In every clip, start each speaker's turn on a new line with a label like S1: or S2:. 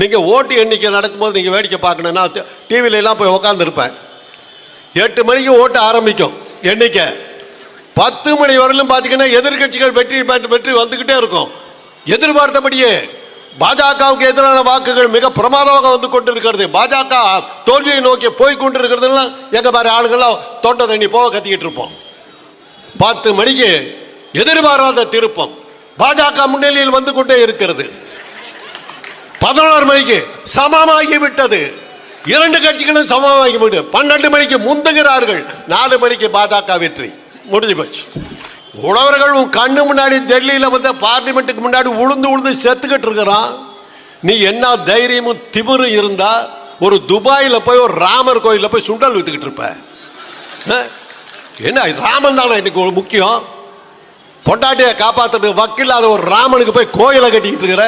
S1: நீங்கள் ஓட்டு எண்ணிக்கை நடக்கும்போது நீங்கள் வேடிக்கை பார்க்கணும்னா டிவில எல்லாம் போய் உட்காந்துருப்பேன் எட்டு மணிக்கு ஓட்டு ஆரம்பிக்கும் எண்ணிக்கை. பத்து மணி வரலும் பார்த்தீங்கன்னா எதிர்க்கட்சிகள் வெற்றி பெற்று வெற்றி வந்துக்கிட்டே இருக்கும். எதிர்பார்த்தபடியே பாஜகவுக்கு எதிரான வாக்குகள் மிக பிரமாதமாக வந்து கொண்டிருக்கிறது. பாஜக தோல்வியை நோக்கி போய் கொண்டிருக்கிறதுலாம் எங்க பாரு ஆளுங்களாம் தோட்ட தண்ணி போக கத்திக்கிட்டு இருப்போம். பத்து மணிக்கு எதிர்பாராத திருப்பம் பாஜக முன்னிலையில் வந்து கொண்டே இருக்கிறது. பதினோரு மணிக்கு சமமாகி விட்டது. இரண்டு கட்சிகளும் சமமாகி விட்டு பன்னெண்டு மணிக்கு முந்துகிறார்கள். நாலு மணிக்கு பாஜக வெற்றி. முடிஞ்சு போச்சு. உழவர்கள் உன் கண்ணு முன்னாடி டெல்லியில் வந்து பார்லிமெண்ட்டுக்கு முன்னாடி உளுந்து உளுந்து செத்துக்கிட்டு இருக்கிறான். நீ என்ன தைரியமும் திமிரும் இருந்தா ஒரு துபாயில் போய் ஒரு ராமர் கோயிலில் போய் சுண்டல் வித்துக்கிட்டு இருப்ப. என்ன ராமன் தானே இன்னைக்கு முக்கியம்? பொண்டாட்டியை காப்பாற்றுறது வக்கில்லாத ஒரு ராமனுக்கு போய் கோயிலை கட்டிக்கிட்டு இருக்கிற.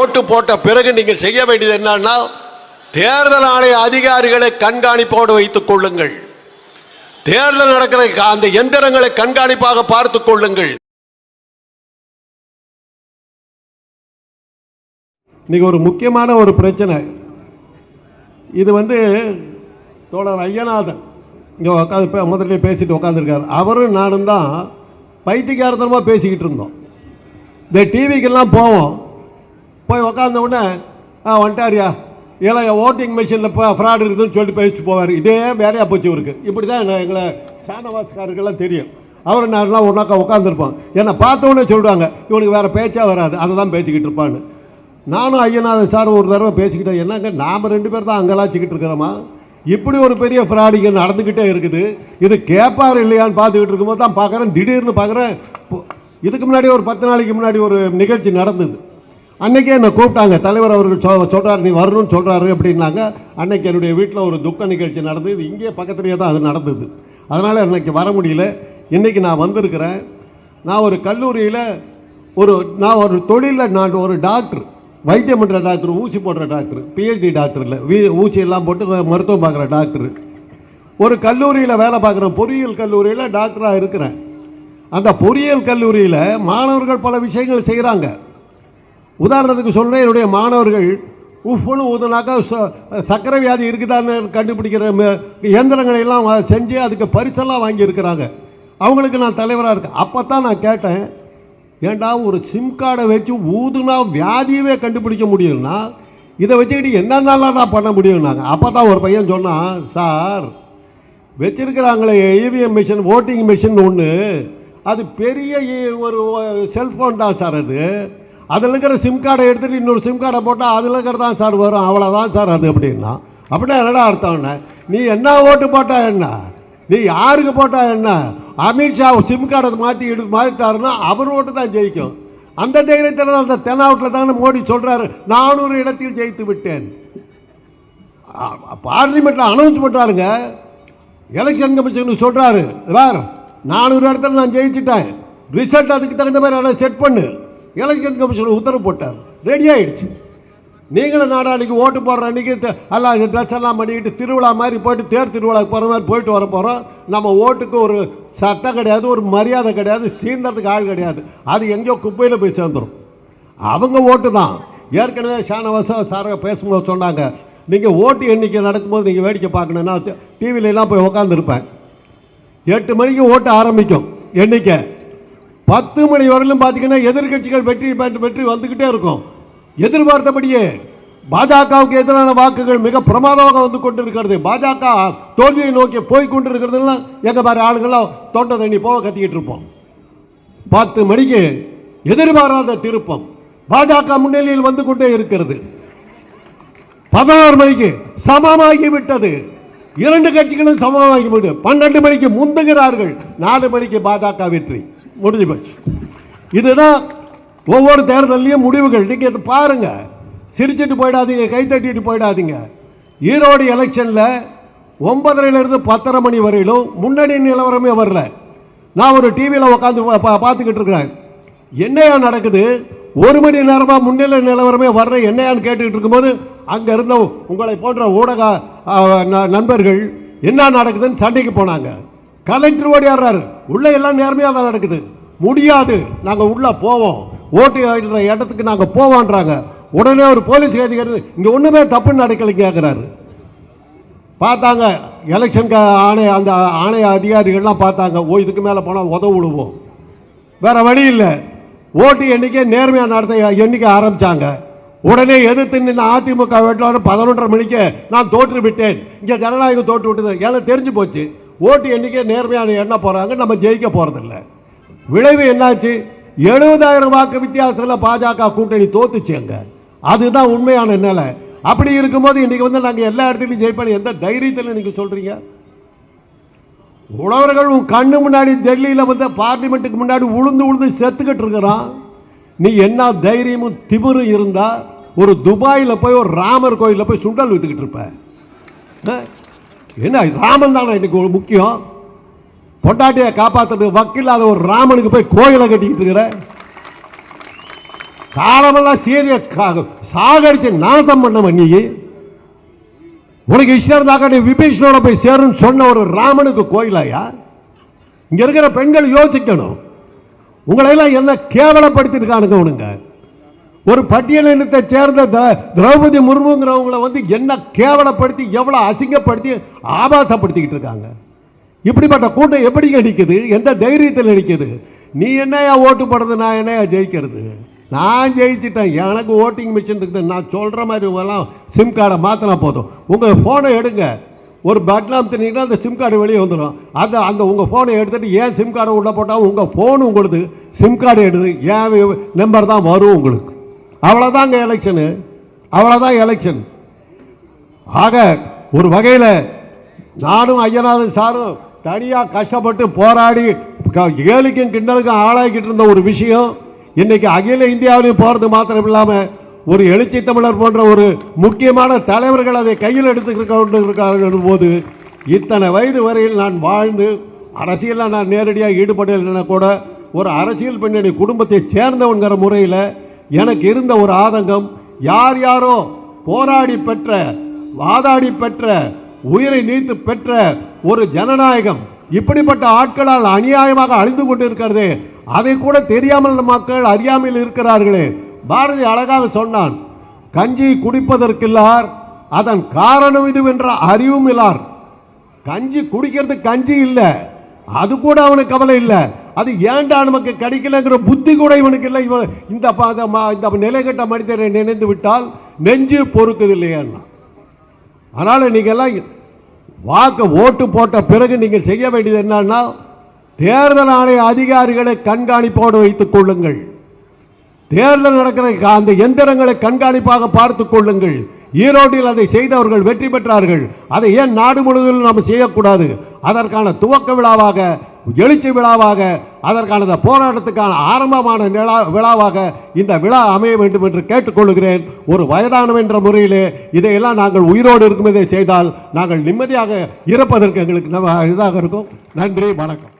S1: ஓட்டு போட்ட பிறகு நீங்கள் செய்ய வேண்டியது என்னன்னா தேர்தல் ஆணைய அதிகாரிகளை கண்காணிப்போடு வைத்துக் கொள்ளுங்கள். தேர்தல் நடக்கிற அந்த எந்திரங்களை கண்காணிப்பாக பார்த்துக் கொள்ளுங்கள். இன்னைக்கு ஒரு முக்கியமான ஒரு பிரச்சனை. இது வந்து தோழர் ஐயநாதன். இங்கே உட்காந்து முதல்ல பேசிட்டு உட்காந்துருக்காரு அவரும் நானும் தான் பைத்தியக்காரத்தனமாக பேசிக்கிட்டு இருந்தோம். இந்த டிவிக்கெல்லாம் போவோம். போய் உக்காந்த உடனே ஆ வந்துட்டாரியா இல்லை ஓட்டிங் மிஷினில் இப்போ ஃப்ராட் இருக்குதுன்னு சொல்லிட்டு பேசிட்டு போவார். இதே வேலையாக போச்சு இவருக்கு. இப்படி தான் நான் எங்களை ஷானவாஸ்காருக்கெல்லாம் தெரியும். அவர் நான்லாம் ஒன்றாக்கா உட்காந்துருப்பான் என்னை பார்த்த சொல்லுவாங்க இவனுக்கு வேறு பேச்சாக வராது. அதை தான் பேசிக்கிட்டு இருப்பான்னு. நானும் ஐயநாதன் சார் ஒரு தடவை பேசிக்கிட்டேன் என்னங்க நாம் ரெண்டு பேர் தான் அங்கெல்லாம் வச்சுக்கிட்டு இருக்கிறோமா? இப்படி ஒரு பெரிய ஃப்ராடிங்க நடந்துக்கிட்டே இருக்குது. இது கேட்பார் இல்லையான்னு பார்த்துக்கிட்டு இருக்கும்போது தான் பார்க்குறேன். திடீர்னு பார்க்குறேன். இதுக்கு முன்னாடி ஒரு பத்து நாளைக்கு முன்னாடி ஒரு நிகழ்ச்சி நடந்தது. அன்னைக்கே என்னை கூப்பிட்டாங்க. தலைவர் அவர்கள் சொ சொல்கிறார் நீ வரணும்னு சொல்கிறாரு அப்படின்னாங்க. அன்னைக்கு என்னுடைய வீட்டில் ஒரு துக்க நிகழ்ச்சி நடந்தது. இங்கே பக்கத்துலேயே தான் அது நடந்தது. அதனால் அன்னைக்கு வர முடியல. இன்றைக்கி நான் வந்திருக்கிறேன். நான் ஒரு கல்லூரியில் ஒரு நான் ஒரு தொழிலில் நான் ஒரு டாக்டர். வைத்தியம் பண்ணுற டாக்டர் ஊசி போடுற டாக்டர் பிஹெச்டி டாக்டர் இல்லை. வீ ஊசி எல்லாம் போட்டு மருத்துவம் பார்க்குற டாக்டர். ஒரு கல்லூரியில் வேலை பார்க்குறேன் பொறியியல் கல்லூரியில் டாக்டராக இருக்கிறேன். அந்த பொறியியல் கல்லூரியில் மாணவர்கள் பல விஷயங்கள் செய்கிறாங்க உதாரணத்துக்கு சொல்கிறேன் என்னுடைய மாணவர்கள் உப்புன்னு ஊதுனாக்கா ச- சர்க்கரை வியாதி இருக்குதான்னு கண்டுபிடிக்கிற இயந்திரங்களை எல்லாம் செஞ்சு அதுக்கு பரிசெல்லாம் வாங்கியிருக்கிறாங்க. அவங்களுக்கு நான் தலைவராக இருக்கேன். அப்போ தான் நான் கேட்டேன் ஏண்டா ஒரு சிம் கார்டை வச்சு ஊதுனா வியாதியவே கண்டுபிடிக்க முடியும்னா இதை வச்சுக்கிட்டு என்னென்னலாம் நான் பண்ண முடியும்னாங்க. அப்போ தான் ஒரு பையன் சொன்னான் சார் வச்சுருக்கிறாங்களே இவிஎம் மிஷின் ஓட்டிங் மிஷின் ஒன்று அது பெரிய ஒரு செல்ஃபோன் தான் சார் அது. அதில் இருக்கிற சிம் கார்டை எடுத்துகிட்டு இன்னொரு சிம் கார்டை போட்டால் அதில் இருக்கிறது தான் சார் வரும். அவ்வளோதான் சார் அது அப்படின்னா. அப்படின்னா என்னடா அர்த்தம்னா? நீ என்ன ஓட்டு போட்டா என்ன? நீ யாருக்கு போட்டா என்ன? அமித்ஷா சிம் கார்டை மாற்றி எடுத்து மாற்றிட்டாருன்னா அவர் ஓட்டு தான் ஜெயிக்கும். அந்த தைரியத்தில் அந்த தென்னாவட்டில் தானே மோடி சொல்கிறாரு நானூறு இடத்தில் ஜெயித்து விட்டேன். பார்லிமெண்ட்டில் அனௌன்ஸ் பண்ணுறாருங்க எலெக்ஷன் கமிஷன் சொல்கிறாரு வேறு நானூறு இடத்துல நான் ஜெயிச்சிட்டேன். ரிசல்ட் அதுக்கு தகுந்த மாதிரி அதை செட் பண்ணு. எலெக்ஷன் கமிஷன் உத்தரவு போட்டார். ரெடி ஆயிடுச்சு. நீங்களும் நாடாளிக்கு ஓட்டு போடுற அன்றைக்கி எல்லாம் ட்ரெஸ் எல்லாம் பண்ணிக்கிட்டு திருவிழா மாதிரி போயிட்டு தேர் திருவிழாவுக்கு போகிற மாதிரி போயிட்டு வர போகிறோம் நம்ம ஓட்டுக்கு ஒரு சட்டம் கிடையாது ஒரு மரியாதை கிடையாது சீந்தறதுக்கு ஆள் கிடையாது. அது எங்கேயோ குப்பையில் போய் சேர்ந்துடும் அவங்க ஓட்டு தான். ஏற்கனவே ஷானவாசா சார பேசும்போது சொன்னாங்க நீங்கள் ஓட்டு எண்ணிக்கை நடக்கும்போது நீங்கள் வேடிக்கை பார்க்கணுன்னா டிவிலெலாம் போய் உக்காந்துருப்பேன். எட்டு மணிக்கு ஓட்டு ஆரம்பிக்கும் எண்ணிக்கை. பத்து மணி வரையிலும் பார்த்தீங்கன்னா எதிர்க்கட்சிகள் வெற்றி பெற்று வெற்றி வந்துக்கிட்டே இருக்கும். எதிர்பார்த்தபடியே பாஜகவுக்கு எதிரான வாக்குகள் மிக பிரமாதமாக வந்து கொண்டிருக்கிறது. பாஜக தோல்வியை நோக்கி போய் கொண்டிருக்கிறதுலாம் எங்க மாதிரி ஆளுங்களாம் தொண்டை தண்ணி போக கத்திக்கிட்டு இருப்போம். பத்து மணிக்கு எதிர்பாராத திருப்பம் பாஜக முன்னிலையில் வந்து கொண்டே இருக்கிறது. பதினாறு மணிக்கு சமமாகி விட்டது இரண்டு கட்சிகளும் சமமாகி விட்டு பன்னெண்டு மணிக்கு முந்துகிறார்கள். நாலு மணிக்கு பாஜக வெற்றி. முடிஞ்சு போச்சு. இதுதான் ஒவ்வொரு தேர்தலையும் முடிவுகள். நீங்கள் இதை பாருங்கள் சிரிச்சிட்டு போயிடாதீங்க கை தட்டிட்டு போயிடாதீங்க. ஈரோடு எலெக்ஷனில் ஒன்பதரையிலேருந்து பத்தரை மணி வரையிலும் முன்னணி நிலவரமே வரல. நான் ஒரு டிவியில் உட்காந்து பார்த்துக்கிட்டு இருக்கிறேன். என்னையா நடக்குது? ஒரு மணி நேரமாக முன்னிலை நிலவரமே வர்ற என்னையான்னு கேட்டுக்கிட்டு இருக்கும்போது அங்கே இருந்த உங்களை போன்ற ஊடக ந- நண்பர்கள் என்ன நடக்குதுன்னு சண்டைக்கு போனாங்க. கலெக்டர் ஓடியாடுறாரு. உள்ளே எல்லாம் நேர்மையாக தான் நடக்குது. முடியாது. நாங்கள் உள்ளே போவோம். ஓட்டு எழுதுற இடத்துக்கு நாங்கள் போவான்றாங்க. உடனே ஒரு போலீஸ் அதிகாரி இங்கே ஒன்றுமே தப்புன்னு நடக்கலை கேட்குறாரு பார்த்தாங்க எலெக்ஷன் ஆணைய அந்த ஆணைய அதிகாரிகள்லாம் பார்த்தாங்க ஓ இதுக்கு மேலே போனால் உதவு விடுவோம். வேறு வழி இல்லை. ஓட்டு எண்ணிக்கை நேர்மையாக நடத்த எண்ணிக்கை ஆரம்பித்தாங்க உடனே எதிர்த்து நின்று அதிமுக வேட்பாளர் பதினொன்றரை மணிக்கு நான் தோற்று விட்டேன். இங்கே ஜனநாயகம் தோற்று விட்டது. எல்லாம் தெரிஞ்சு போச்சு. ஓட்டு எண்ணிக்கை நேர்மையான எண்ண போகிறாங்க நம்ம ஜெயிக்க போகிறதில்ல விளைவு என்னாச்சு? எழுபதாயிரம் வாக்கு வித்தியாசத்தில் பாஜக கூட்டணி தோத்துச்சுங்க. அதுதான் உண்மையான நிலை. அப்படி இருக்கும்போது இன்னைக்கு வந்து நாங்கள் எல்லா இடத்துலையும் ஜெயிப்போம் எந்த தைரியத்தில் நீங்கள் சொல்கிறீங்க உழவர்கள் உன் கண்ணு முன்னாடி டெல்லியில் வந்து பார்லிமெண்ட்டுக்கு முன்னாடி உளுந்து உளுந்து செத்துக்கிட்டு இருக்கிறான். நீ என்ன தைரியமும் திமிரும் இருந்தால் ஒரு துபாயில் போய் ஒரு ராமர் கோயிலில் போய் சுண்டல் வித்துக்கிட்டு இருப்ப. என்ன ராமன் தானே இன்னைக்கு முக்கியம்? பொண்டாட்டியை காப்பாற்றுறது வக்கில்லாத ஒரு ராமனுக்கு போய் கோயிலை கட்டிக்கிட்டு இருக்கிற? காலமெல்லாம் சீரிய சாகடிச்சு நாசம் பண்ண நீ. உனக்கு இஷ்டம் இருந்தாக்க நீ விபீஷனோட போய் சேருன்னு சொன்ன ஒரு ராமனுக்கு கோயிலாயா? இங்க இருக்கிற பெண்கள் யோசிக்கணும். உங்களையெல்லாம் என்ன கேவலப்படுத்திருக்கானுங்க உனங்க ஒரு பட்டியலினத்தை சேர்ந்த த- திரௌபதி முர்முங்கிறவங்களை வந்து என்ன கேவலப்படுத்தி எவ்வளோ அசிங்கப்படுத்தி ஆபாசப்படுத்திக்கிட்டு இருக்காங்க. இப்படிப்பட்ட கூட்டம் எப்படி நடிக்குது எந்த தைரியத்தில் நடிக்குது நீ என்னையா ஓட்டு போடுறது நான் என்னையா ஜெயிக்கிறது? நான் ஜெயிச்சிட்டேன். எனக்கு ஓட்டிங் மிஷின் இருக்குது. நான் சொல்கிற மாதிரி எல்லாம் சிம் கார்டை மாற்றினா போதும். உங்கள் ஃபோனை எடுங்க. ஒரு பட்டன் அமுத்துனீங்கன்னா அந்த சிம் கார்டு வெளியே வந்துடும். அந்த அந்த உங்கள் ஃபோனை எடுத்துட்டு ஏன் சிம் கார்டை உள்ளே போட்டால் உங்கள் ஃபோன் உங்களுக்கு சிம் கார்டு எடுத்து ஏன் நம்பர் தான் வரும் உங்களுக்கு? அவ்வளோதாங்க எலெக்ஷனு அவ்வளோதான் எலெக்ஷன் ஆக ஒரு வகையில் நானும் ஐயனாரும் சாரும் தனியாக கஷ்டப்பட்டு போராடி க- கேலிக்கும் கிண்டலுக்கும் ஆளாகிக்கிட்டு இருந்த ஒரு விஷயம் இன்னைக்கு அகில இந்தியாவிலையும் போகிறது மாத்திரம் இல்லாமல் ஒரு எழுச்சி தமிழர் போன்ற ஒரு முக்கியமான தலைவர்கள் அதை கையில் எடுத்துக்கிட்டு கொண்டு போது இத்தனை வயது வரையில் நான் வாழ்ந்து அரசியலில் நான் நேரடியாக ஈடுபடலைன்னா கூட ஒரு அரசியல் பின்னணி குடும்பத்தை சேர்ந்தவங்கிற முறையில் எனக்கு இருந்த ஒரு ஆதங்கம் யார் யாரோ போராடி பெற்ற வாதாடி பெற்ற உயிரை நீத்து பெற்ற ஒரு ஜனநாயகம் இப்படிப்பட்ட ஆட்களால் அநியாயமாக அழிந்து கொண்டிருக்கிறது. அதை கூட தெரியாமல் மக்கள் அறியாமல் இருக்கிறார்களே. பாரதி அழகாக சொன்னான் கஞ்சி குடிப்பதற்கில்லார் அதன் காரணம் இதுவென்ற அறிவும் இல்லார். கஞ்சி குடிக்கிறது கஞ்சி இல்லை. அது கூட அவனுக்கு கவலை இல்லை. அது ஏன்டா நமக்கு கிடைக்கலங்கிற புத்தி கூட இவனுக்கு இல்லை. இவன் இந்த ம- இந்த நிலைகட்ட மனிதரை நினைந்து விட்டால் நெஞ்சு பொறுக்குது இல்லையா? அதனால் நீங்கள்லாம் வாக்கு ஓட்டு போட்ட பிறகு நீங்கள் செய்ய வேண்டியது என்னன்னா தேர்தல் ஆணைய அதிகாரிகளை கண்காணிப்போடு வைத்துக் கொள்ளுங்கள். தேர்தல் நடக்கிற அந்த எந்திரங்களை கண்காணிப்பாக பார்த்துக் கொள்ளுங்கள். ஈரோட்டில் அதை செய்தவர்கள் வெற்றி பெற்றார்கள். அதை ஏன் நாடு முழுவதும் நாம் செய்யக்கூடாது? அதற்கான துவக்க விழாவாக எழுச்சி விழாவாக அதற்கான போராட்டத்துக்கான ஆரம்பமான நிலா- விழாவாக இந்த விழா அமைய வேண்டும் என்று கேட்டுக்கொள்கிறேன். ஒரு வயதானம் என்ற முறையிலே இதையெல்லாம் நாங்கள் உயிரோடு இருக்கும் இதை செய்தால் நாங்கள் நிம்மதியாக இருப்பதற்கு எங்களுக்கு நம்ம இதாக இருக்கும். நன்றி வணக்கம்.